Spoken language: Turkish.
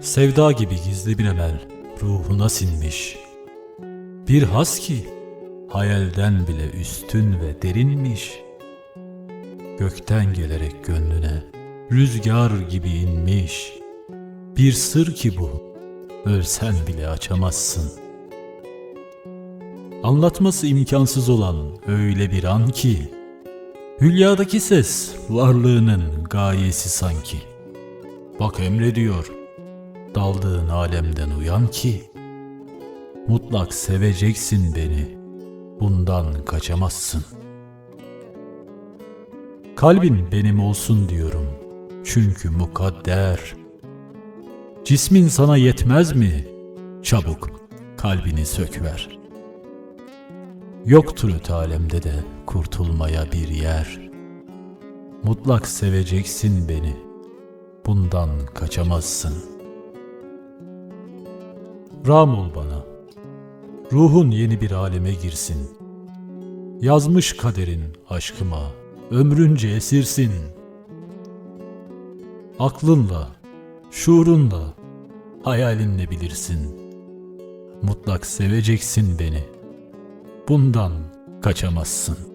Sevda gibi gizli bir emel ruhuna sinmiş. Bir has ki hayalden bile üstün ve derinmiş. Gökten gelerek gönlüne rüzgar gibi inmiş. Bir sır ki bu, ölsen bile açamazsın. Anlatması imkansız olan öyle bir an ki, Hülyadaki ses varlığının gayesi sanki. Bak emrediyor, daldığın alemden uyan ki, mutlak seveceksin beni, bundan kaçamazsın. Kalbin benim olsun diyorum, çünkü mukadder. Cismin sana yetmez mi? Çabuk kalbini sökver. Yoktur öte de kurtulmaya bir yer. Mutlak seveceksin beni, bundan kaçamazsın. Ram ol bana, ruhun yeni bir aleme girsin. Yazmış kaderin aşkıma, ömrünce esirsin. Aklınla, şuurunla, hayalinle bilirsin. Mutlak seveceksin beni.'' Bundan kaçamazsın.